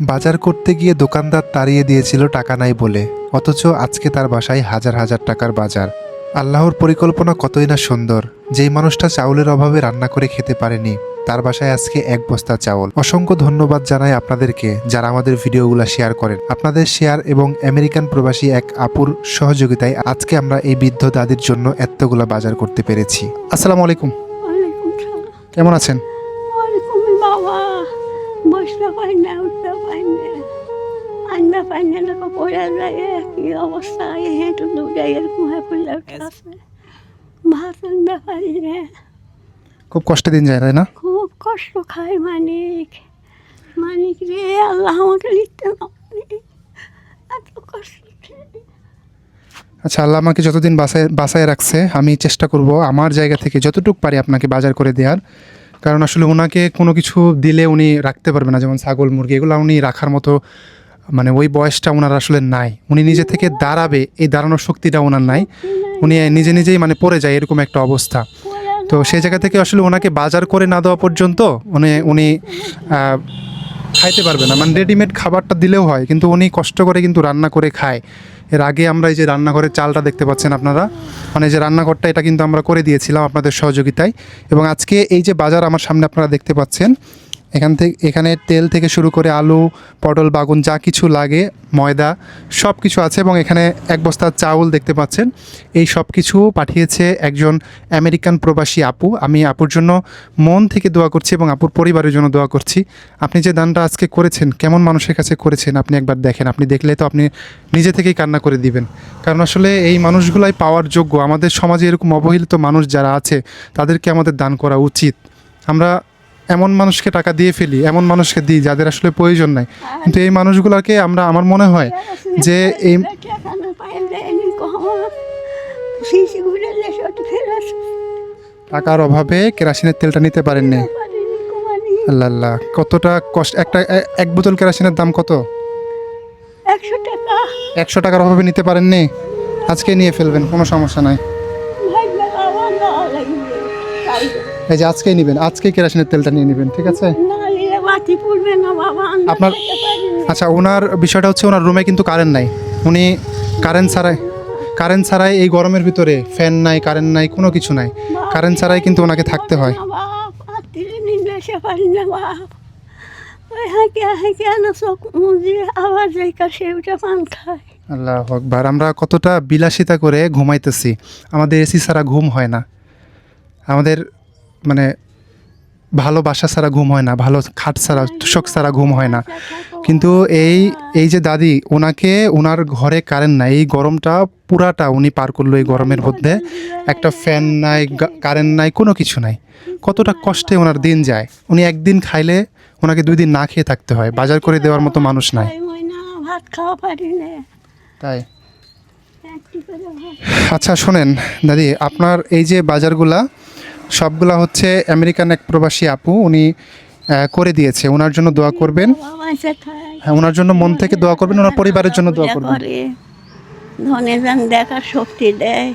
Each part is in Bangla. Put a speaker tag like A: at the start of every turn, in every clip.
A: বাজার করতে গিয়ে দোকানদার তাড়িয়ে দিয়েছিল টাকা নাই বলে অথচ আজকে তার বাসায় হাজার হাজার টাকার বাজার। আল্লাহর পরিকল্পনা কতই না সুন্দর যেই মানুষটা চাউলের অভাবে রান্না করে খেতে পারেনি তার বাসায় আজকে এক বস্তা চাউল। অসংখ্য ধন্যবাদ জানাই আপনাদেরকে যারা আমাদের ভিডিওগুলো শেয়ার করেন। আপনাদের শেয়ার এবং আমেরিকান প্রবাসী এক আপুর সহযোগিতায় আজকে আমরা এই বৃদ্ধ দাদির জন্য এতগুলা বাজার করতে পেরেছি। আসসালামু আলাইকুম। কেমন আছেন?
B: পারি না উঠতে পারি না। পারি না লোক পড়ে যায় কি অবস্থা? হেঁটু দুটো এরকম হয়ে পড়লে না।
A: খুব কষ্টে দিন যায় তাই না?
B: খুব কষ্ট খায় মানিক। মানিক রে আল্লাহ আমাকে লিখতে না এত কষ্ট
A: আচ্ছা আল্লাহ আমাকে যতদিন বাসায় বাসায় রাখছে আমি চেষ্টা করব আমার জায়গা থেকে যতটুকু পারি আপনাকে বাজার করে দেওয়ার। কারণ আসলে ওনাকে কোনো কিছু দিলে উনি রাখতে পারবে না, যেমন ছাগল, মুরগি, এগুলো উনি রাখার মতো মানে ওই বয়সটা ওনার আসলে নাই। উনি নিজে থেকে দাঁড়াবে, এই দাঁড়ানোর শক্তিটা ওনার নাই। উনি নিজে নিজেই মানে পড়ে যায় এরকম একটা অবস্থা। তো সেই জায়গা থেকে আসলে ওনাকে বাজার করে না দেওয়া পর্যন্ত উনি উনি খাইতে পারবে না। মানে রেডিমেড খাবারটা দিলেও হয়, কিন্তু উনি কষ্ট করে কিন্তু রান্না করে খায়। এর আগে আমরা এই যে রান্নাঘরের চালটা দেখতে পাচ্ছেন আপনারা মানে যে রান্নাঘরটা এটা কিন্তু আমরা করে দিয়েছিলাম আপনাদের সহযোগিতায়। এবং আজকে এই যে বাজার আমার সামনে আপনারা দেখতে পাচ্ছেন এখান থেকে, এখানে তেল থেকে শুরু করে আলু, পটল, বাগুন, যা কিছু লাগে, ময়দা সব কিছু আছে এবং এখানে এক বস্তা চাউল দেখতে পাচ্ছেন। এই সব কিছু পাঠিয়েছে একজন আমেরিকান প্রবাসী আপু। আমি আপুর জন্য মন থেকে দোয়া করছি এবং আপুর পরিবারের জন্য দোয়া করছি। আপনি যে দানটা আজকে করেছেন, কেমন মানুষের কাছে করেছেন, আপনি একবার দেখেন। আপনি দেখলে তো আপনি নিজে থেকেই কান্না করে দিবেন। কারণ আসলে এই মানুষগুলাই পাওয়ার যোগ্য। আমাদের সমাজে এরকম অবহেলিত মানুষ যারা আছে, তাদেরকে আমাদের দান করা উচিত। আমরা এমন মানুষকে টাকা দিয়ে ফেলি এমন মানুষকে দিই যাদের আসলে প্রয়োজন নাই। কিন্তু এই মানুষগুলোকে আমরা আমার মনে হয় যে এই টাকার অভাবে কেরাসিনের তেলটা নিতে পারেননি।
B: পারিনি
A: আল্লাহ আল্লাহ কতটা কষ্ট একটা এক বোতল কেরাসিনের দাম কত?
B: একশো টাকা।
A: একশো টাকার অভাবে নিতে পারেননি? আজকে নিয়ে ফেলবেন কোনো সমস্যা নাই। এই যে আজকেই নেবেন আজকেই কেরাসিনের তেলটা নিয়ে নেবেন ঠিক আছে? আপনার- আচ্ছা ওনার বিষয়টা হচ্ছে ওনার রুমে কিন্তু কারেন্ট নাই। উনি কারেন্ট ছাড়াই কারেন্ট ছাড়াই এই গরমের ভিতরে ফ্যান নাই কারেন্ট নাই কোনো কিছু নাই। কারেন্ট ছাড়াই কিন্তু ওনাকে থাকতে হয়। আল্লাহ আকবার আমরা কতটা বিলাসিতা করে ঘুমাইতেছি। আমাদের এসি ছাড়া ঘুম হয় না। আমাদের মানে ভালো বাসা ছাড়া ঘুম হয় না, ভালো খাট ছাড়া, তোষক ছাড়া ঘুম হয় না। কিন্তু এই এই যে দাদি ওনাকে ওনার ঘরে কারেন্ট নাই, এই গরমটা পুরাটা উনি পার করল এই গরমের মধ্যে। একটা ফ্যান নাই কারেন্ট নাই, কোনো কিছু নাই। কতটা কষ্টে ওনার দিন যায়। উনি একদিন খাইলে ওনাকে দুই দিন না খেয়ে থাকতে হয়। বাজার করে দেওয়ার মতো মানুষ নাই। তাই। আচ্ছা শোনেন, দাদি, আপনার এই যে বাজারগুলা সবগুলা হচ্ছে আমেরিকান এক প্রবাসী আপু উনি করে দিয়েছে। ওনার জন্য দোয়া করবেন। হ্যাঁ ওনার জন্য মন থেকে দোয়া করবেন ওনার পরিবারের জন্য দোয়া করবেন।
B: ধনে যেন দেখার শক্তি দেয়।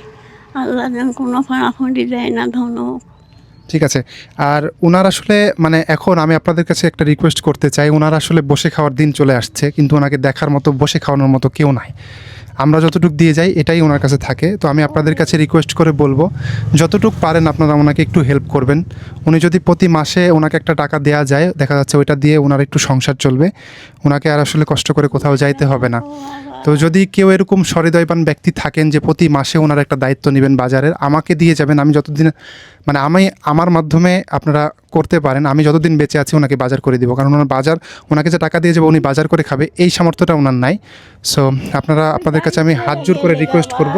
B: আল্লাহ যেন কোনো ফাঁড়াফাঁড়ি দেয় না ধন।
A: ঠিক আছে। আর ওনার আসলে মানে এখন আমি আপনাদের কাছে একটা রিকোয়েস্ট করতে চাই। ওনার আসলে বসে খাওয়ার দিন চলে আসছে কিন্তু ওনাকে দেখার মতো বসে খাওয়ানোর মতো কেউ নাই। আমরা যতটুকু দিয়ে যাই, এটাই ওনার কাছে থাকে। তো আমি আপনাদের কাছে রিকোয়েস্ট করে বলব, যতটুকু পারেন আপনারা ওনাকে একটু হেল্প করবেন। উনি যদি প্রতি মাসে ওনাকে একটা টাকা দেওয়া যায়, দেখা যাচ্ছে ওইটা দিয়ে ওনার একটু সংসার চলবে। ওনাকে আর আসলে কষ্ট করে কোথাও যাইতে হবে না। তো যদি কেউ এরকম সহৃদয়বান ব্যক্তি থাকেন যে প্রতি মাসে ওনার একটা দায়িত্ব নেবেন বাজারের, আমাকে দিয়ে যাবেন। আমি যতদিন মানে আমি, আমার মাধ্যমে আপনারা করতে পারেন, আমি যতদিন বেঁচে আছি ওনাকে বাজার করে দিব। কারণ ওনার বাজার, ওনাকে যে টাকা দিয়ে যাব উনি বাজার করে খাবে, এই সামর্থ্যটা ওনার নাই। সো আপনারা, আপনাদের কাছে আমি হাত জোর করে রিকোয়েস্ট করব।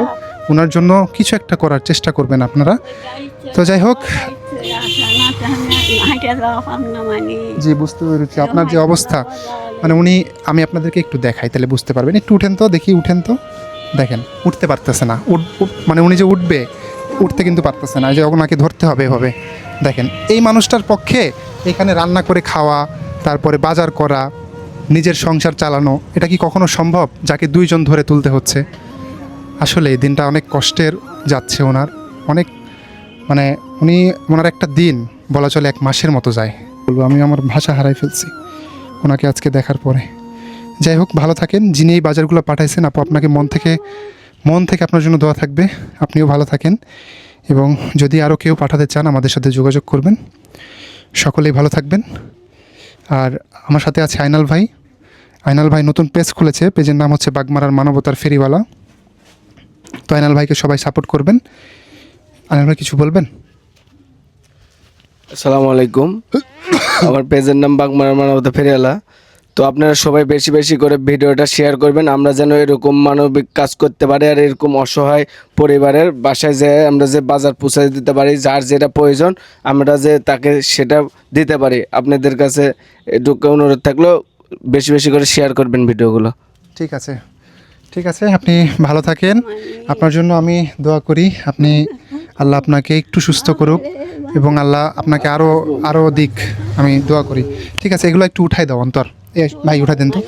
A: ওনার জন্য কিছু একটা করার চেষ্টা করবেন আপনারা। তো যাই হোক। জি, বুঝতে পেরেছি। আপনার যে অবস্থা মানে উনি, আমি আপনাদেরকে একটু দেখাই, তাহলে বুঝতে পারবেন। একটু উঠেন তো, দেখি উঠেন তো। দেখেন, উঠতে পারতেছে না। মানে উনি যে উঠবে, উঠতে কিন্তু পারতেছে না। যে ওনাকে ধরতে হবে এভাবে। দেখেন, এই মানুষটার পক্ষে এখানে রান্না করে খাওয়া, তারপরে বাজার করা, নিজের সংসার চালানো, এটা কি কখনো সম্ভব? যাকে দুইজন ধরে তুলতে হচ্ছে। আসলে এই দিনটা অনেক কষ্টের যাচ্ছে ওনার। অনেক মানে উনি, ওনার একটা দিন, বলা চলে এক মাসের মতো যায়। বলব, আমি আমার ভাষা হারাই ফেলছি। ওনাকে আজকে দেখার পরে। যাই হোক ভালো থাকেন। যিনি এই বাজারগুলো পাঠাইছেন আপু আপনাকে মন থেকে মন থেকে আপনার জন্য দোয়া থাকবে। আপনিও ভালো থাকেন এবং যদি আরও কেউ পাঠাতে চান আমাদের সাথে যোগাযোগ করবেন। সকলেই ভালো থাকবেন। আর আমার সাথে আছে আইনাল ভাই। আইনাল ভাই নতুন পেজ খুলেছে। পেজের নাম হচ্ছে বাগমারার মানবতার ফেরিওয়ালা। তো আইনাল ভাইকে সবাই সাপোর্ট করবেন। আইনাল ভাই কিছু বলবেন?
C: আসসালামু আলাইকুম। আমার পেজের নাম বাগমারা মানবতা ফেরিয়ালা তো আপনারা সবাই বেশি বেশি করে ভিডিওটা শেয়ার করবেন। আমরা যেন এরকম মানবিক কাজ করতে পারি আর এরকম অসহায় পরিবারের বাসায় যে আমরা যে বাজার পৌঁছে দিতে পারি, যার যেটা প্রয়োজন, আমরা যে তাকে সেটা দিতে পারি। আপনাদের কাছে এটুকু অনুরোধ থাকলেও বেশি বেশি করে শেয়ার করবেন ভিডিওগুলো।
A: ঠিক আছে। ঠিক আছে, আপনি ভালো থাকেন। আপনার জন্য আমি দোয়া করি। আপনি আল্লাহ আপনাকে একটু সুস্থ করুক এবং আল্লাহ আপনাকে আরও আরও দিক আমি দোয়া করি। ঠিক আছে, এগুলো একটু উঠাই দাও অন্তর। এ, ভাই, উঠাই দেন তো।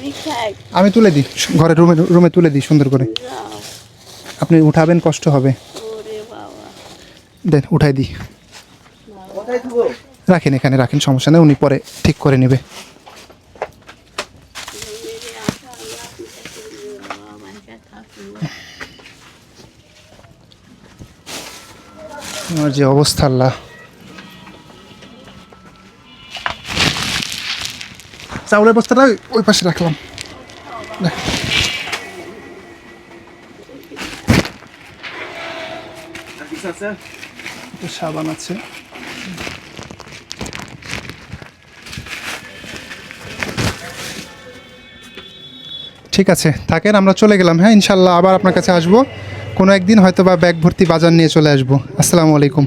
B: আমি
A: তুলে দিই ঘরে রুমে রুমে তুলে দিই সুন্দর করে। আপনি উঠাবেন, কষ্ট হবে। দেন, উঠাই দিই। রাখেন এখানে, রাখেন, সমস্যা নেই, উনি পরে ঠিক করে নেবে
B: মেরে আসা আল্লাহ আপনি বাবা আমার
A: যে অবস্থা আল্লাহ। চাউলের বস্তাটা ওই- পাশে রাখলাম। সাবান আছে। ঠিক আছে থাকেন আমরা চলে গেলাম হ্যাঁ ইনশাল্লাহ আবার আপনার কাছে আসব। কোনো একদিন হয়তো বা ব্যাগ ভর্তি বাজার নিয়ে চলে আসব। আসসালামু আলাইকুম।